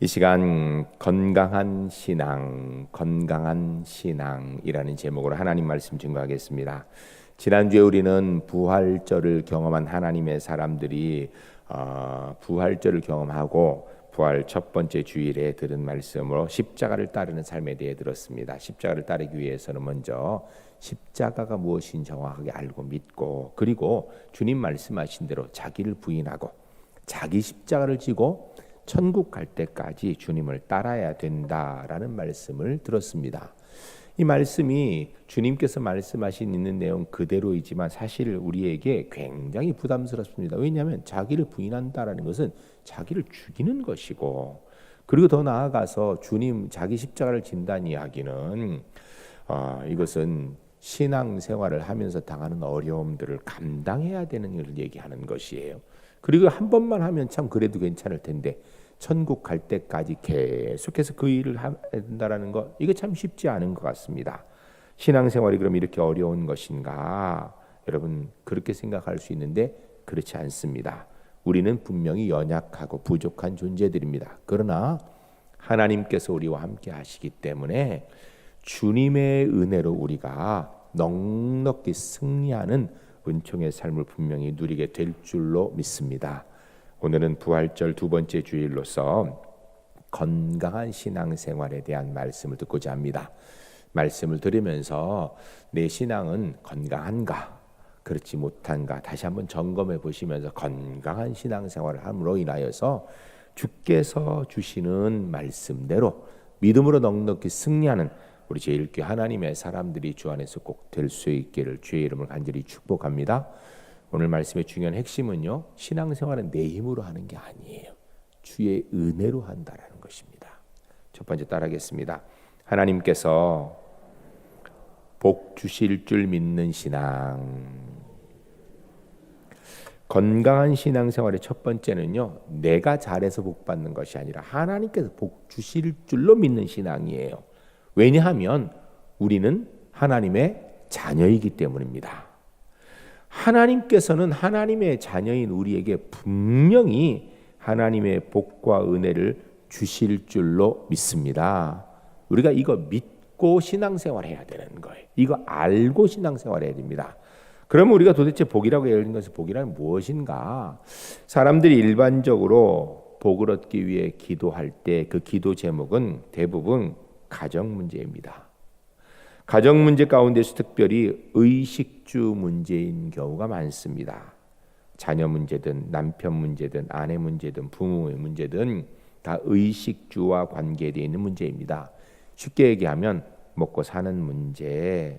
이 시간 건강한 신앙, 건강한 신앙이라는 제목으로 하나님 말씀 증거하겠습니다. 지난주에 우리는 부활절을 경험한 하나님의 사람들이 어, 부활절을 경험하고 부활 첫 번째 주일에 들은 말씀으로 십자가를 따르는 삶에 대해 들었습니다. 십자가를 따르기 위해서는 먼저 십자가가 무엇인 정확하게 알고 믿고 그리고 주님 말씀하신 대로 자기를 부인하고 자기 십자가를 지고 천국 갈 때까지 주님을 따라야 된다라는 말씀을 들었습니다. 이 말씀이 주님께서 말씀하신 있는 내용 그대로이지만 사실 우리에게 굉장히 부담스럽습니다. 왜냐하면 자기를 부인한다라는 것은 자기를 죽이는 것이고 그리고 더 나아가서 주님 자기 십자가를 진다는 이야기는 어, 이것은 신앙 생활을 하면서 당하는 어려움들을 감당해야 되는 것을 얘기하는 것이에요. 그리고 한 번만 하면 참 그래도 괜찮을 텐데 천국 갈 때까지 계속해서 그 일을 한다라는 것 이거 참 쉽지 않은 것 같습니다. 신앙생활이 그럼 이렇게 어려운 것인가? 여러분 그렇게 생각할 수 있는데 그렇지 않습니다. 우리는 분명히 연약하고 부족한 존재들입니다. 그러나 하나님께서 우리와 함께 하시기 때문에 주님의 은혜로 우리가 넉넉히 승리하는 은총의 삶을 분명히 누리게 될 줄로 믿습니다. 오늘은 부활절 두 번째 주일로서 건강한 신앙생활에 대한 말씀을 듣고자 합니다. 말씀을 들으면서 내 신앙은 건강한가? 그렇지 못한가? 다시 한번 점검해 보시면서 건강한 신앙생활을 함으로 인하여서 주께서 주시는 말씀대로 믿음으로 넉넉히 승리하는 우리 제일교 하나님의 사람들이 주 안에서 꼭 될 수 있기를 주의 이름을 간절히 축복합니다. 오늘 말씀의 중요한 핵심은요. 신앙생활은 내 힘으로 하는 게 아니에요. 주의 은혜로 한다라는 것입니다. 첫 번째 따라하겠습니다. 하나님께서 복 주실 줄 믿는 신앙. 건강한 신앙생활의 첫 번째는요. 내가 잘해서 복 받는 것이 아니라 하나님께서 복 주실 줄로 믿는 신앙이에요. 왜냐하면 우리는 하나님의 자녀이기 때문입니다. 하나님께서는 하나님의 자녀인 우리에게 분명히 하나님의 복과 은혜를 주실 줄로 믿습니다. 우리가 이거 믿고 신앙생활 해야 되는 거예요. 이거 알고 신앙생활 해야 됩니다. 그러면 우리가 도대체 복이라고 열린 것은 복이란 무엇인가? 사람들이 일반적으로 복을 얻기 위해 기도할 때 그 기도 제목은 대부분 가정 문제입니다. 가정 문제 가운데서 특별히 의식주 문제인 경우가 많습니다. 자녀 문제든 남편 문제든 아내 문제든 부모의 문제든 다 의식주와 관계되어 있는 문제입니다. 쉽게 얘기하면 먹고 사는 문제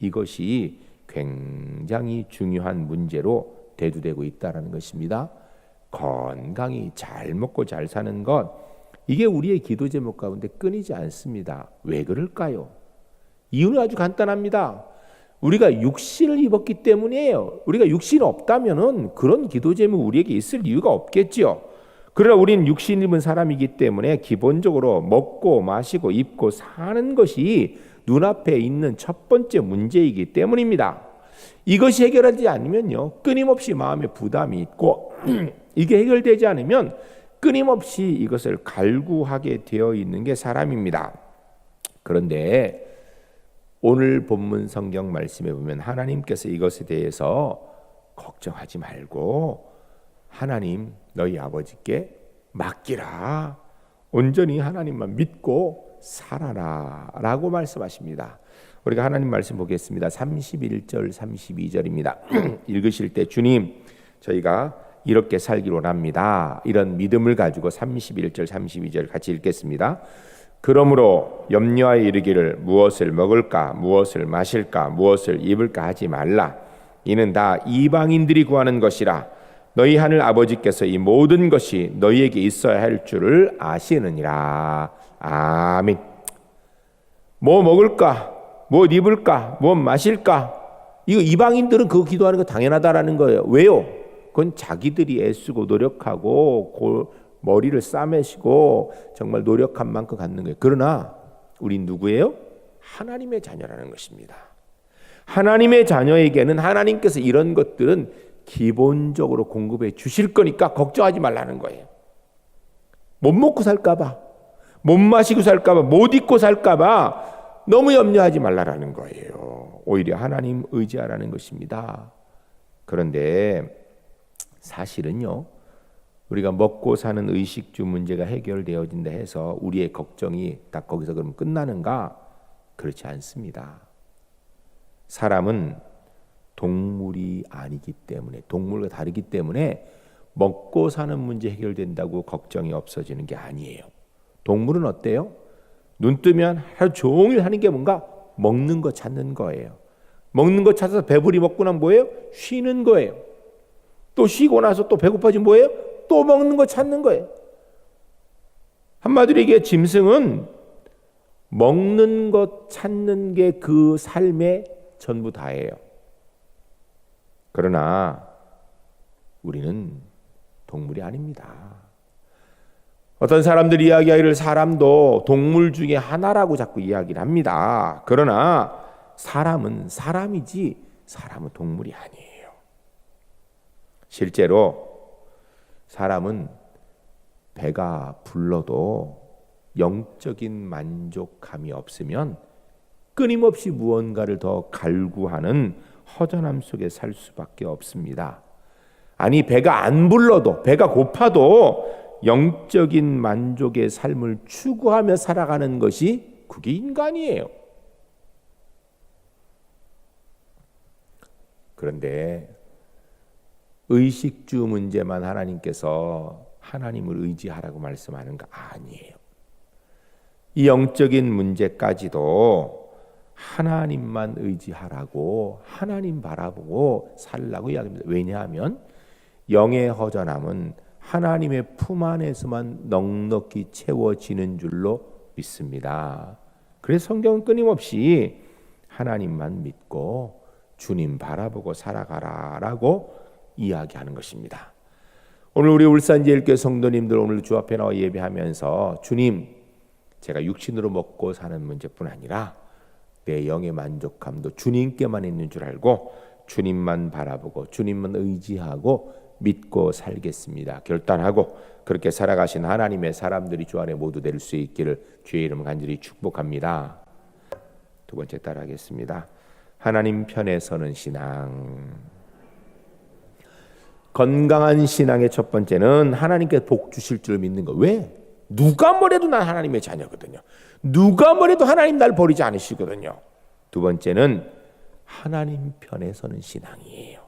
이것이 굉장히 중요한 문제로 대두되고 있다라는 것입니다. 건강히 잘 먹고 잘 사는 것 이게 우리의 기도 제목 가운데 끊이지 않습니다. 왜 그럴까요? 이유는 아주 간단합니다. 우리가 육신을 입었기 때문이에요. 우리가 육신이 없다면은 그런 기도 제목 우리에게 있을 이유가 없겠지요. 그러나 우리는 육신 입은 사람이기 때문에 기본적으로 먹고 마시고 입고 사는 것이 눈앞에 있는 첫 번째 문제이기 때문입니다. 이것이 해결하지 않으면요. 끊임없이 마음에 부담이 있고 이게 해결되지 않으면 끊임없이 이것을 갈구하게 되어 있는 게 사람입니다. 그런데 오늘 본문 성경 말씀에 보면 하나님께서 이것에 대해서 걱정하지 말고 하나님 너희 아버지께 맡기라. 온전히 하나님만 믿고 살아라 라고 말씀하십니다. 우리가 하나님 말씀 보겠습니다. 31절 32절입니다. 읽으실 때 주님 저희가 이렇게 살기로 합니다. 이런 믿음을 가지고 31절 32절 같이 읽겠습니다. 그러므로 염려하여 이르기를 무엇을 먹을까 무엇을 마실까 무엇을 입을까 하지 말라. 이는 다 이방인들이 구하는 것이라. 너희 하늘 아버지께서 이 모든 것이 너희에게 있어야 할 줄을 아시느니라. 아멘. 뭐 먹을까 뭐 입을까 뭐 마실까? 이거 이방인들은 그거 기도하는 거 당연하다라는 거예요. 왜요? 그건 자기들이 애쓰고 노력하고 머리를 싸매시고 정말 노력한 만큼 갖는 거예요. 그러나 우린 누구예요? 하나님의 자녀라는 것입니다. 하나님의 자녀에게는 하나님께서 이런 것들은 기본적으로 공급해 주실 거니까 걱정하지 말라는 거예요. 못 먹고 살까봐, 못 마시고 살까봐, 못 입고 살까봐 너무 염려하지 말라라는 거예요. 오히려 하나님 의지하라는 것입니다. 그런데 사실은요, 우리가 먹고 사는 의식주 문제가 해결되어진다 해서 우리의 걱정이 딱 거기서 그럼 끝나는가? 그렇지 않습니다. 사람은 동물이 아니기 때문에 동물과 다르기 때문에 먹고 사는 문제 해결된다고 걱정이 없어지는 게 아니에요. 동물은 어때요? 눈 뜨면 하루 종일 하는 게 뭔가 먹는 거 찾는 거예요. 먹는 거 찾아서 배불리 먹고 난 뭐예요? 쉬는 거예요. 또 쉬고 나서 또 배고파지면 뭐예요? 또 먹는 거 찾는 거예요. 한마디로 얘기해 짐승은 먹는 것 찾는 게 그 삶의 전부 다예요. 그러나 우리는 동물이 아닙니다. 어떤 사람들이 이야기하기를 사람도 동물 중에 하나라고 자꾸 이야기를 합니다. 그러나 사람은 사람이지 사람은 동물이 아니에요. 실제로 사람은 배가 불러도 영적인 만족감이 없으면 끊임없이 무언가를 더 갈구하는 허전함 속에 살 수밖에 없습니다. 아니 배가 안 불러도 배가 고파도 영적인 만족의 삶을 추구하며 살아가는 것이 그게 인간이에요. 그런데 의식주 문제만 하나님께서 하나님을 의지하라고 말씀하는 거 아니에요. 이 영적인 문제까지도 하나님만 의지하라고 하나님 바라보고 살라고 이야기합니다. 왜냐하면 영의 허전함은 하나님의 품 안에서만 넉넉히 채워지는 줄로 믿습니다. 그래서 성경은 끊임없이 하나님만 믿고 주님 바라보고 살아가라라고 이야기하는 것입니다. 오늘 우리 울산 제일교회 성도님들 오늘 주 앞에 나와 예배하면서 주님 제가 육신으로 먹고 사는 문제뿐 아니라 내 영의 만족감도 주님께만 있는 줄 알고 주님만 바라보고 주님만 의지하고 믿고 살겠습니다. 결단하고 그렇게 살아가신 하나님의 사람들이 주 안에 모두 될 수 있기를 주의 이름 간절히 축복합니다. 두 번째 따라하겠습니다. 하나님 편에 서는 신앙. 건강한 신앙의 첫 번째는 하나님께 복 주실 줄 믿는 거. 왜? 누가 뭐래도 난 하나님의 자녀거든요. 누가 뭐래도 하나님 날 버리지 않으시거든요. 두 번째는 하나님 편에 서는 신앙이에요.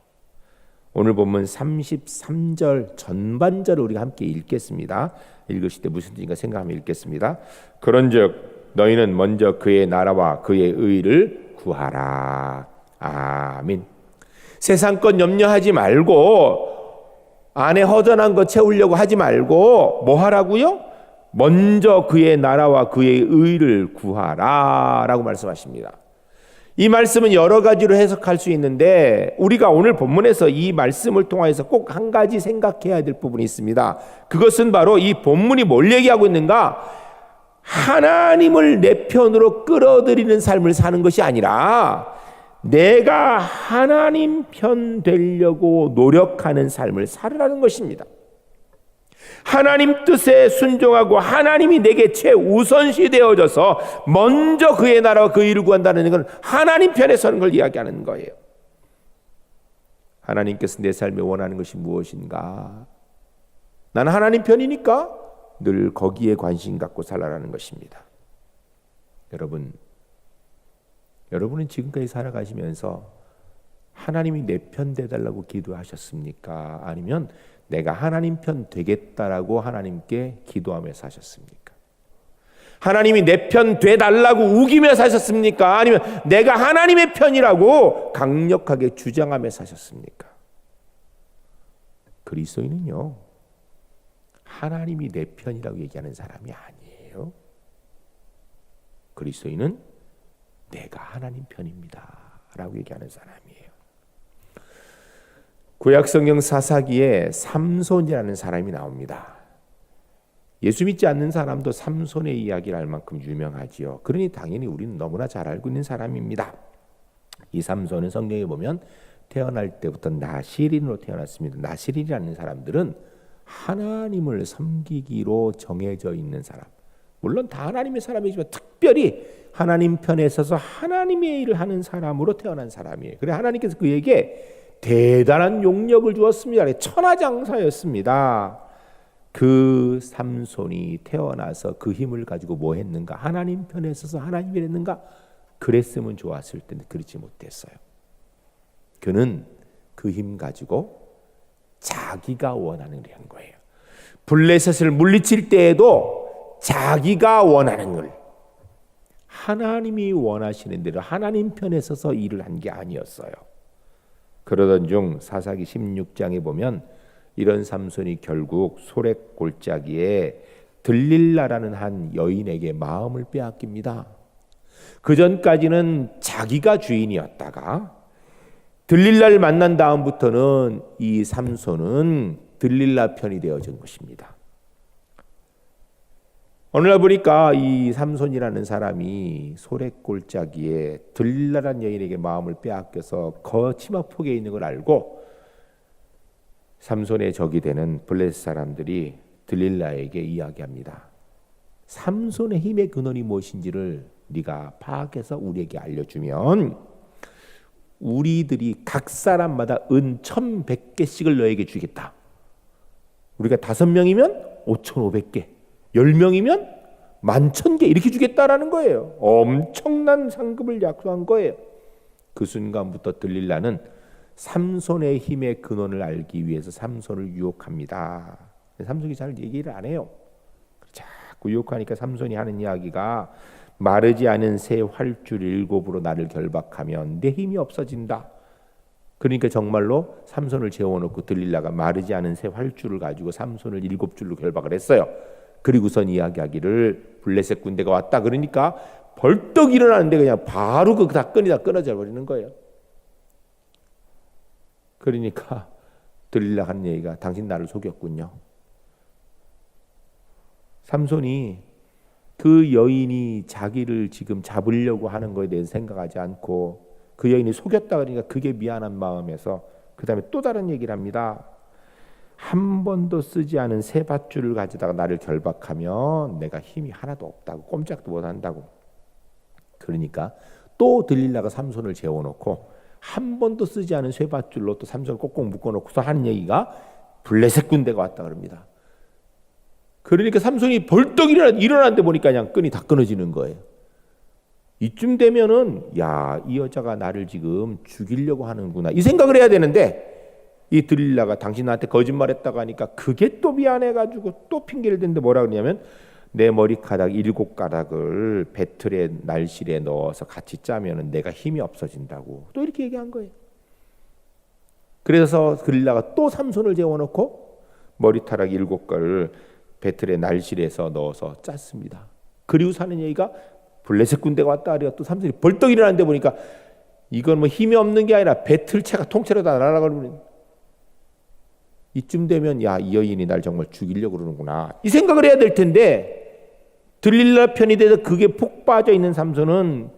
오늘 본문 33절 전반절을 우리가 함께 읽겠습니다. 읽으실 때 무슨 뜻인가 생각하며 읽겠습니다. 그런즉 너희는 먼저 그의 나라와 그의 의를 구하라. 아멘. 세상 것 염려하지 말고 안에 허전한 거 채우려고 하지 말고 뭐 하라고요? 먼저 그의 나라와 그의 의를 구하라라고 말씀하십니다. 이 말씀은 여러 가지로 해석할 수 있는데 우리가 오늘 본문에서 이 말씀을 통해서 꼭 한 가지 생각해야 될 부분이 있습니다. 그것은 바로 이 본문이 뭘 얘기하고 있는가? 하나님을 내 편으로 끌어들이는 삶을 사는 것이 아니라 내가 하나님 편 되려고 노력하는 삶을 살으라는 것입니다. 하나님 뜻에 순종하고 하나님이 내게 최우선시 되어져서 먼저 그의 나라와 그 일을 구한다는 것은 하나님 편에 서는 걸 이야기하는 거예요. 하나님께서 내 삶에 원하는 것이 무엇인가? 나는 하나님 편이니까 늘 거기에 관심 갖고 살아라는 것입니다. 여러분, 여러분은 지금까지 살아가시면서 하나님이 내 편 되달라고 기도하셨습니까? 아니면 내가 하나님 편 되겠다라고 하나님께 기도하며 사셨습니까? 하나님이 내 편 되달라고 우기며 사셨습니까? 아니면 내가 하나님의 편이라고 강력하게 주장하며 사셨습니까? 그리스도인은요, 하나님이 내 편이라고 얘기하는 사람이 아니에요. 그리스도인은 내가 하나님 편입니다. 라고 얘기하는 사람이에요. 구약 성경 사사기에 삼손이라는 사람이 나옵니다. 예수 믿지 않는 사람도 삼손의 이야기를 알 만큼 유명하지요. 그러니 당연히 우리는 너무나 잘 알고 있는 사람입니다. 이 삼손은 성경에 보면 태어날 때부터 나시린으로 태어났습니다. 나시린이라는 사람들은 하나님을 섬기기로 정해져 있는 사람. 물론 다 하나님의 사람이지만 특별히 하나님 편에 서서 하나님의 일을 하는 사람으로 태어난 사람이에요. 그래 하나님께서 그에게 대단한 용력을 주었습니다. 천하장사였습니다. 그 삼손이 태어나서 그 힘을 가지고 뭐 했는가? 하나님 편에 서서 하나님 일 했는가? 그랬으면 좋았을 텐데 그렇지 못했어요. 그는 그 힘 가지고 자기가 원하는 일을 한 거예요. 블레셋을 물리칠 때에도 자기가 원하는 걸 하나님이 원하시는 대로 하나님 편에 서서 일을 한 게 아니었어요. 그러던 중 사사기 16장에 보면 이런 삼손이 결국 소렉 골짜기에 들릴라라는 한 여인에게 마음을 빼앗깁니다. 그 전까지는 자기가 주인이었다가 들릴라를 만난 다음부터는 이 삼손은 들릴라 편이 되어진 것입니다. 어느 날 보니까 이 삼손이라는 사람이 소렉 골짜기에 들릴라란 여인에게 마음을 빼앗겨서 거치마 폭에 있는 걸 알고 삼손의 적이 되는 블레스 사람들이 들릴라에게 이야기합니다. 삼손의 힘의 근원이 무엇인지를 네가 파악해서 우리에게 알려주면 우리들이 각 사람마다 은 천백 개씩을 너에게 주겠다. 우리가 다섯 명이면 오천오백 개, 열 명이면 만천 개 이렇게 주겠다라는 거예요. 엄청난 상급을 약속한 거예요. 그 순간부터 들릴라는 삼손의 힘의 근원을 알기 위해서 삼손을 유혹합니다. 삼손이 잘 얘기를 안 해요. 자꾸 유혹하니까 삼손이 하는 이야기가 마르지 않은 새 활줄 일곱으로 나를 결박하면 내 힘이 없어진다. 그러니까 정말로 삼손을 재워놓고 들릴라가 마르지 않은 새 활줄을 가지고 삼손을 일곱 줄로 결박을 했어요. 그리고선 이야기하기를 블레셋 군대가 왔다 그러니까 벌떡 일어나는데 그냥 바로 그 닭끈이 다 끊어져 버리는 거예요. 그러니까 들릴라 하는 얘기가 당신 나를 속였군요. 삼손이 그 여인이 자기를 지금 잡으려고 하는 것에 대해서 생각하지 않고 그 여인이 속였다 그러니까 그게 미안한 마음에서 그 다음에 또 다른 얘기를 합니다. 한 번도 쓰지 않은 새 밧줄을 가져다가 나를 결박하면 내가 힘이 하나도 없다고 꼼짝도 못 한다고. 그러니까 또 들릴라가 삼손을 재워놓고 한 번도 쓰지 않은 쇠 밧줄로 또 삼손을 꼭꼭 묶어놓고서 하는 얘기가 블레셋 군대가 왔다 그럽니다. 그러니까 삼손이 벌떡 일어나 일어났는데 보니까 그냥 끈이 다 끊어지는 거예요. 이쯤 되면은 야 이 여자가 나를 지금 죽이려고 하는구나 이 생각을 해야 되는데 이 들릴라가 당신 나한테 거짓말했다고 하니까 그게 또 미안해가지고 또 핑계를 댄데 뭐라 그러냐면 내 머리카락 일곱 가닥을 배틀의 날실에 넣어서 같이 짜면은 내가 힘이 없어진다고 또 이렇게 얘기한 거예요. 그래서 들릴라가 또 삼손을 재워놓고 머리카락 일곱 가를 배틀의 날실에서 넣어서 짰습니다. 그리고 사는 얘기가 블레셋 군대가 왔다 하리가 또 삼손이 벌떡 일어났는데 보니까 이건 뭐 힘이 없는 게 아니라 배틀체가 통째로 다 날아가는 이쯤 되면 야 이 여인이 날 정말 죽이려고 그러는구나 이 생각을 해야 될 텐데 들릴라 편이 돼서 그게 폭 빠져 있는 삼손은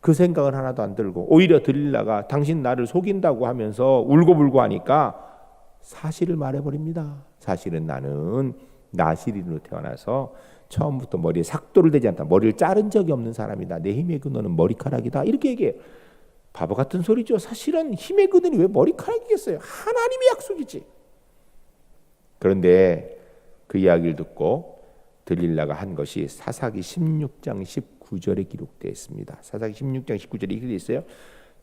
그 생각을 하나도 안 들고 오히려 들릴라가 당신 나를 속인다고 하면서 울고불고 하니까 사실을 말해버립니다. 사실은 나는 나시린으로 태어나서 처음부터 머리에 삭도를 대지 않다. 머리를 자른 적이 없는 사람이다. 내 힘의 근원은 머리카락이다. 이렇게 얘기해요. 바보 같은 소리죠. 사실은 힘의 근원이 왜 머리카락이겠어요? 하나님의 약속이지. 그런데 그 이야기를 듣고 들릴라가 한 것이 사사기 16장 19절에 기록되어 있습니다. 사사기 16장 19절에 이렇게 있어요.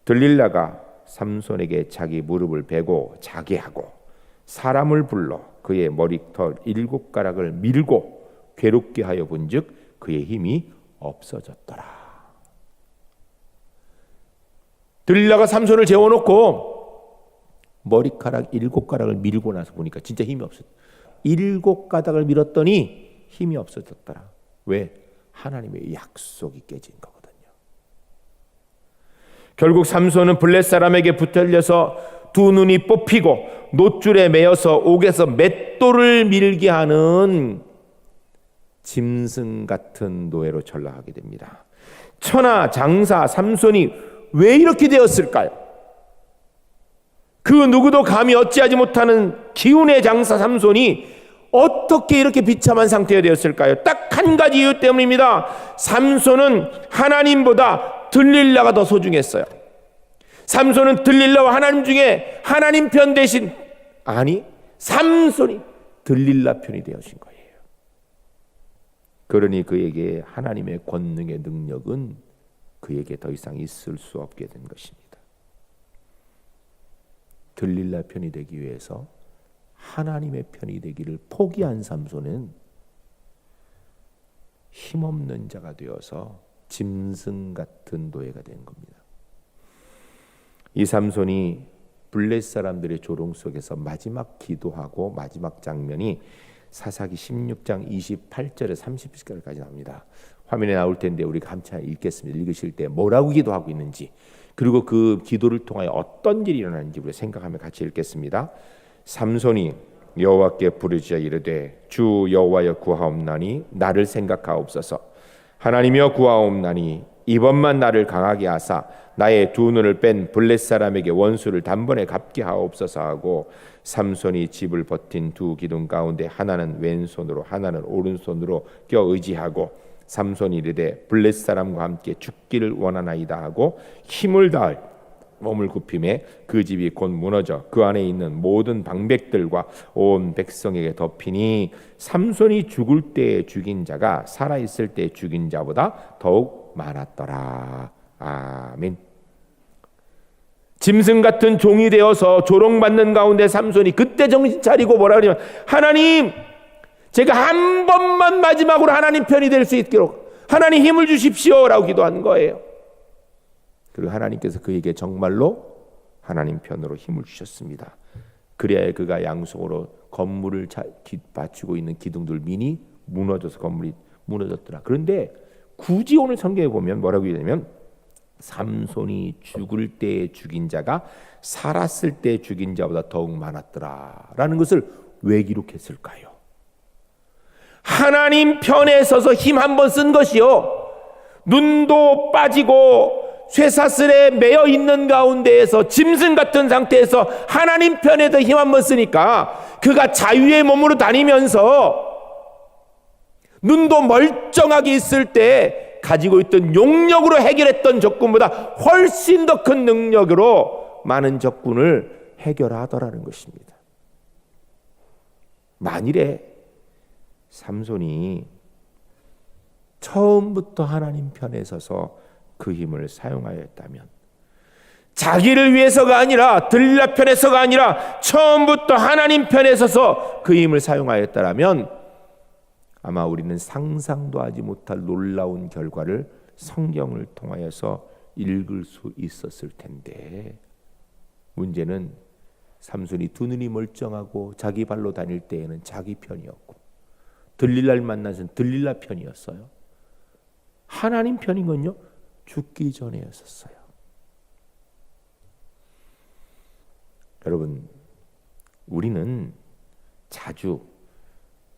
들릴라가 삼손에게 자기 무릎을 베고 자게 하고 사람을 불러 그의 머리털 일곱 가락을 밀고 괴롭게 하여 본즉 그의 힘이 없어졌더라. 들릴라가 삼손을 재워놓고 머리카락 일곱 가락을 밀고 나서 보니까 진짜 힘이 없었. 일곱 가닥을 밀었더니 힘이 없어졌더라. 왜? 하나님의 약속이 깨진 거거든요. 결국 삼손은 블렛 사람에게 붙들려서 두 눈이 뽑히고 노줄에 매여서 옥에서 맷돌을 밀게 하는 짐승 같은 노예로 전락하게 됩니다. 천하 장사 삼손이 왜 이렇게 되었을까요? 그 누구도 감히 어찌하지 못하는 기운의 장사 삼손이 어떻게 이렇게 비참한 상태가 되었을까요? 딱 한 가지 이유 때문입니다. 삼손은 하나님보다 들릴라가 더 소중했어요. 삼손은 들릴라와 하나님 중에 하나님 편 대신 아니 삼손이 들릴라 편이 되어진 거예요. 그러니 그에게 하나님의 권능의 능력은 그에게 더 이상 있을 수 없게 된 것입니다. 들릴라 편이 되기 위해서 하나님의 편이 되기를 포기한 삼손은 힘없는 자가 되어서 짐승 같은 노예가 된 겁니다. 이 삼손이 블레 사람들의 조롱 속에서 마지막 기도하고 마지막 장면이 사사기 16장 28절에 30절까지 나옵니다. 화면에 나올 텐데 우리가 함께 읽겠습니다. 읽으실 때 뭐라고 기도하고 있는지 그리고 그 기도를 통하여 어떤 일이 일어나는지 우리 생각하며 같이 읽겠습니다. 삼손이 여호와께 부르짖어 이르되 주 여호와여 구하옵나니 나를 생각하옵소서 하나님여 구하옵나니 이번만 나를 강하게 하사 나의 두 눈을 뺀 블렛 사람에게 원수를 단번에 갚게 하옵소서 하고 삼손이 집을 버틴 두 기둥 가운데 하나는 왼손으로 하나는 오른손으로 껴 의지하고 삼손이 이르되 블렛 사람과 함께 죽기를 원하나이다 하고 힘을 다할 몸을 굽힘에 그 집이 곧 무너져 그 안에 있는 모든 방백들과 온 백성에게 덮이니 삼손이 죽을 때 죽인 자가 살아 있을 때 죽인 자보다 더욱 많았더라. 아멘. 짐승 같은 종이 되어서 조롱받는 가운데 삼손이 그때 정신 차리고 뭐라 그러냐면 하나님 제가 한 번만 마지막으로 하나님 편이 될 수 있도록 하나님 힘을 주십시오라고 기도한 거예요. 그리고 하나님께서 그에게 정말로 하나님 편으로 힘을 주셨습니다. 그래야 그가 양속으로 건물을 받치고 있는 기둥들 미니 무너져서 건물이 무너졌더라. 그런데 굳이 오늘 성경에 보면 뭐라고 얘기냐면 삼손이 죽을 때 죽인 자가 살았을 때 죽인 자보다 더욱 많았더라라는 것을 왜 기록했을까요? 하나님 편에 서서 힘 한 번 쓴 것이요. 눈도 빠지고 쇠사슬에 매여 있는 가운데에서 짐승 같은 상태에서 하나님 편에 더힘한 번 쓰니까 그가 자유의 몸으로 다니면서 눈도 멀쩡하게 있을 때 가지고 있던 용력으로 해결했던 적군보다 훨씬 더 큰 능력으로 많은 적군을 해결하더라는 것입니다. 만일에 삼손이 처음부터 하나님 편에 서서 그 힘을 사용하였다면 자기를 위해서가 아니라 들라 편에서가 아니라 처음부터 하나님 편에 서서 그 힘을 사용하였다면 아마 우리는 상상도 하지 못할 놀라운 결과를 성경을 통하여서 읽을 수 있었을 텐데 문제는 삼손이 두 눈이 멀쩡하고 자기 발로 다닐 때에는 자기 편이었고 들릴날 만나서 들릴라 편이었어요. 하나님 편인 건요 죽기 전에였었어요. 여러분, 우리는 자주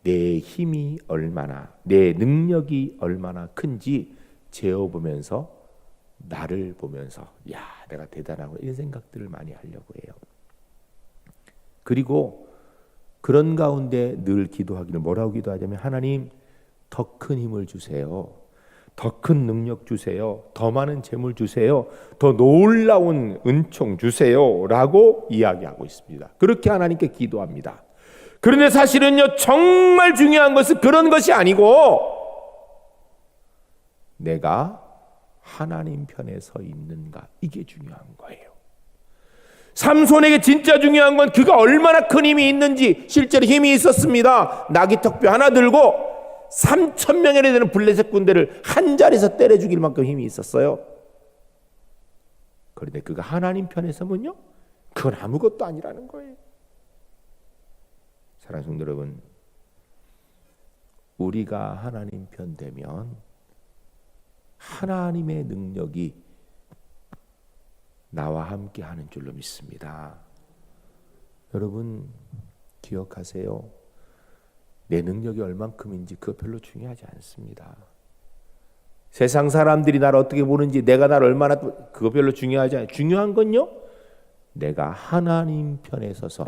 내 힘이 얼마나, 내 능력이 얼마나 큰지 재어보면서 나를 보면서 야, 내가 대단하고 이런 생각들을 많이 하려고 해요. 그리고 그런 가운데 늘 기도하기를 뭐라고 기도하냐면 하나님 더 큰 힘을 주세요. 더 큰 능력 주세요. 더 많은 재물 주세요. 더 놀라운 은총 주세요. 라고 이야기하고 있습니다. 그렇게 하나님께 기도합니다. 그런데 사실은요, 정말 중요한 것은 그런 것이 아니고, 내가 하나님 편에 서 있는가. 이게 중요한 거예요. 삼손에게 진짜 중요한 건 그가 얼마나 큰 힘이 있는지 실제로 힘이 있었습니다. 나귀 턱뼈 하나 들고 3천 명이나 되는 블레셋 군대를 한 자리에서 때려 죽일 만큼 힘이 있었어요. 그런데 그가 하나님 편에 서면요, 그건 아무것도 아니라는 거예요. 사랑하는 성도 여러분, 우리가 하나님 편 되면 하나님의 능력이 나와 함께 하는 줄로 믿습니다. 여러분 기억하세요. 내 능력이 얼만큼인지 그거 별로 중요하지 않습니다. 세상 사람들이 나를 어떻게 보는지 내가 나를 얼마나 그거 별로 중요하지 않아요. 중요한 건요. 내가 하나님 편에 서서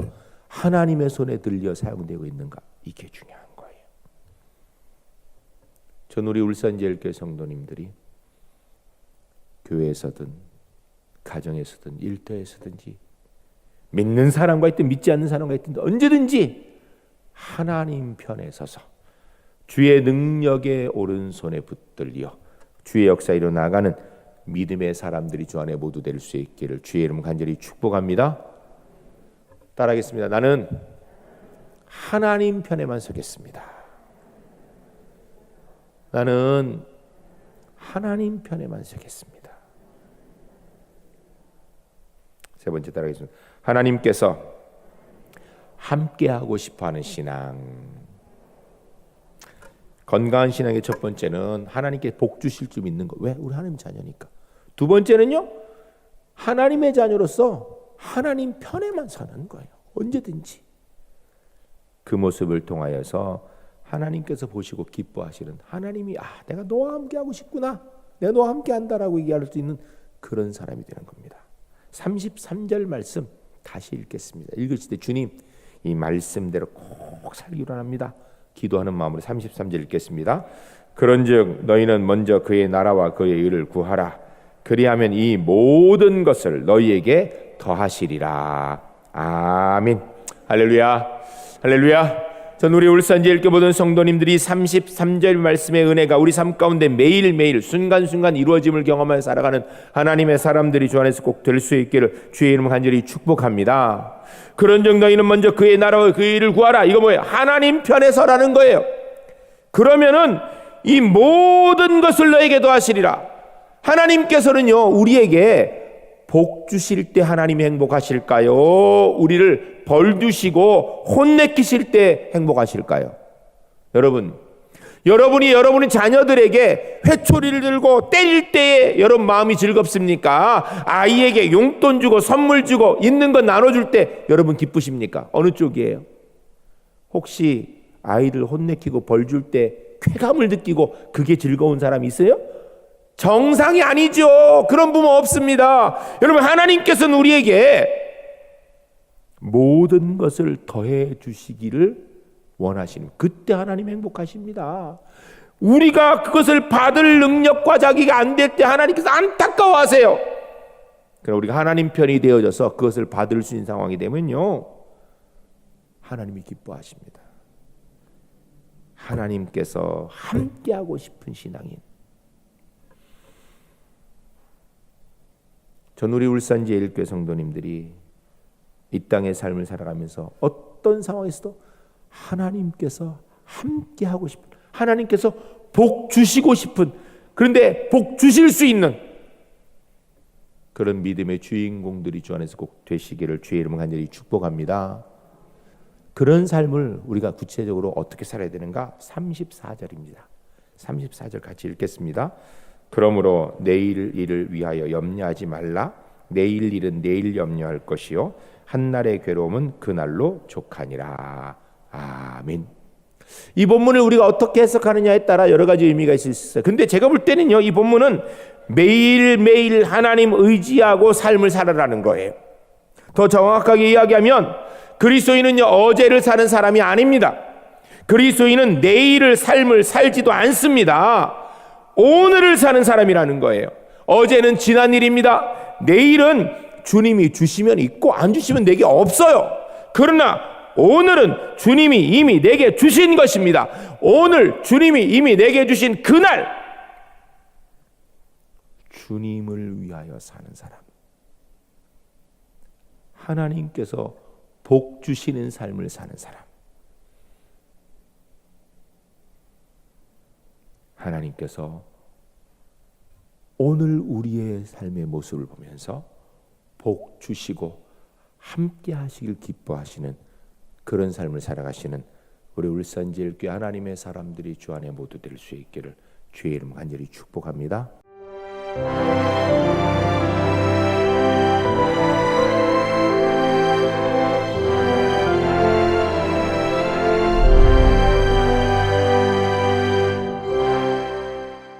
하나님의 손에 들려 사용되고 있는가 이게 중요한 거예요. 전 우리 울산제일교회 성도님들이 교회에서든 가정에서든 일터에서든지 믿는 사람과 있든 믿지 않는 사람과 있든 언제든지 하나님 편에 서서 주의 능력의 오른손에 붙들려 주의 역사 이로 나가는 믿음의 사람들이 주 안에 모두 될 수 있기를 주의 이름 간절히 축복합니다. 따라하겠습니다. 나는 하나님 편에만 서겠습니다. 나는 하나님 편에만 서겠습니다. 세 번째 따라하겠습니다. 하나님께서 함께 하고 싶어 하는 신앙. 건강한 신앙의 첫 번째는 하나님께 복 주실 줄 믿는 거. 왜? 우리 하나님 자녀니까. 두 번째는요. 하나님의 자녀로서 하나님 편에만 서는 거예요. 언제든지. 그 모습을 통하여서 하나님께서 보시고 기뻐하시는 하나님이 아, 내가 너와 함께 하고 싶구나. 내가 너와 함께 한다라고 얘기할 수 있는 그런 사람이 되는 겁니다. 33절 말씀 다시 읽겠습니다. 읽으실 때 주님 이 말씀대로 꼭 살기로 합니다. 기도하는 마음으로 33절 읽겠습니다. 그런즉 너희는 먼저 그의 나라와 그의 의를 구하라. 그리하면 이 모든 것을 너희에게 더하시리라. 아멘. 할렐루야. 할렐루야. 전 우리 울산지 읽어보던 성도님들이 33절 말씀의 은혜가 우리 삶 가운데 매일매일 순간순간 이루어짐을 경험하며 살아가는 하나님의 사람들이 주 안에서 꼭 될 수 있기를 주의 이름 간절히 축복합니다. 그런즉 너희는 먼저 그의 나라와 그의 일을 구하라. 이거 뭐예요? 하나님 편에 서라는 거예요. 그러면은 이 모든 것을 너에게도 하시리라. 하나님께서는요, 우리에게 복 주실 때 하나님이 행복하실까요? 우리를 벌 주시고 혼내키실 때 행복하실까요? 여러분, 여러분이 여러분의 자녀들에게 회초리를 들고 때릴 때에 여러분 마음이 즐겁습니까? 아이에게 용돈 주고 선물 주고 있는 거 나눠줄 때 여러분 기쁘십니까? 어느 쪽이에요? 혹시 아이를 혼내키고 벌 줄 때 쾌감을 느끼고 그게 즐거운 사람이 있어요? 정상이 아니죠. 그런 부모 없습니다. 여러분, 하나님께서는 우리에게 모든 것을 더해 주시기를 원하시는 그때 하나님 행복하십니다. 우리가 그것을 받을 능력과 자기가 안 될 때 하나님께서 안타까워하세요. 그럼 우리가 하나님 편이 되어져서 그것을 받을 수 있는 상황이 되면요. 하나님이 기뻐하십니다. 하나님께서 함께하고 싶은 신앙인. 전 우리 울산지 일교회 성도님들이 이 땅의 삶을 살아가면서 어떤 상황에서도 하나님께서 함께 하고 싶은 하나님께서 복 주시고 싶은 그런데 복 주실 수 있는 그런 믿음의 주인공들이 주 안에서 꼭 되시기를 주의 이름을 간절히 축복합니다. 그런 삶을 우리가 구체적으로 어떻게 살아야 되는가? 34절입니다. 34절 같이 읽겠습니다. 그러므로 내일 일을 위하여 염려하지 말라. 내일 일은 내일 염려할 것이요 한날의 괴로움은 그날로 족하니라. 아멘. 이 본문을 우리가 어떻게 해석하느냐에 따라 여러 가지 의미가 있을 수 있어요. 근데 제가 볼 때는요, 이 본문은 매일매일 하나님 의지하고 삶을 살아라는 거예요. 더 정확하게 이야기하면 그리스도인은요, 어제를 사는 사람이 아닙니다. 그리스도인은 내일을 삶을 살지도 않습니다. 오늘을 사는 사람이라는 거예요. 어제는 지난 일입니다. 내일은 주님이 주시면 있고 안 주시면 내게 없어요. 그러나 오늘은 주님이 이미 내게 주신 것입니다. 오늘 주님이 이미 내게 주신 그날 주님을 위하여 사는 사람. 하나님께서 복 주시는 삶을 사는 사람. 하나님께서 오늘 우리의 삶의 모습을 보면서 복 주시고 함께 하시길 기뻐하시는 그런 삶을 살아가시는 우리 울산제일교회 하나님의 사람들이 주 안에 모두 될 수 있기를 주의 이름 간절히 축복합니다.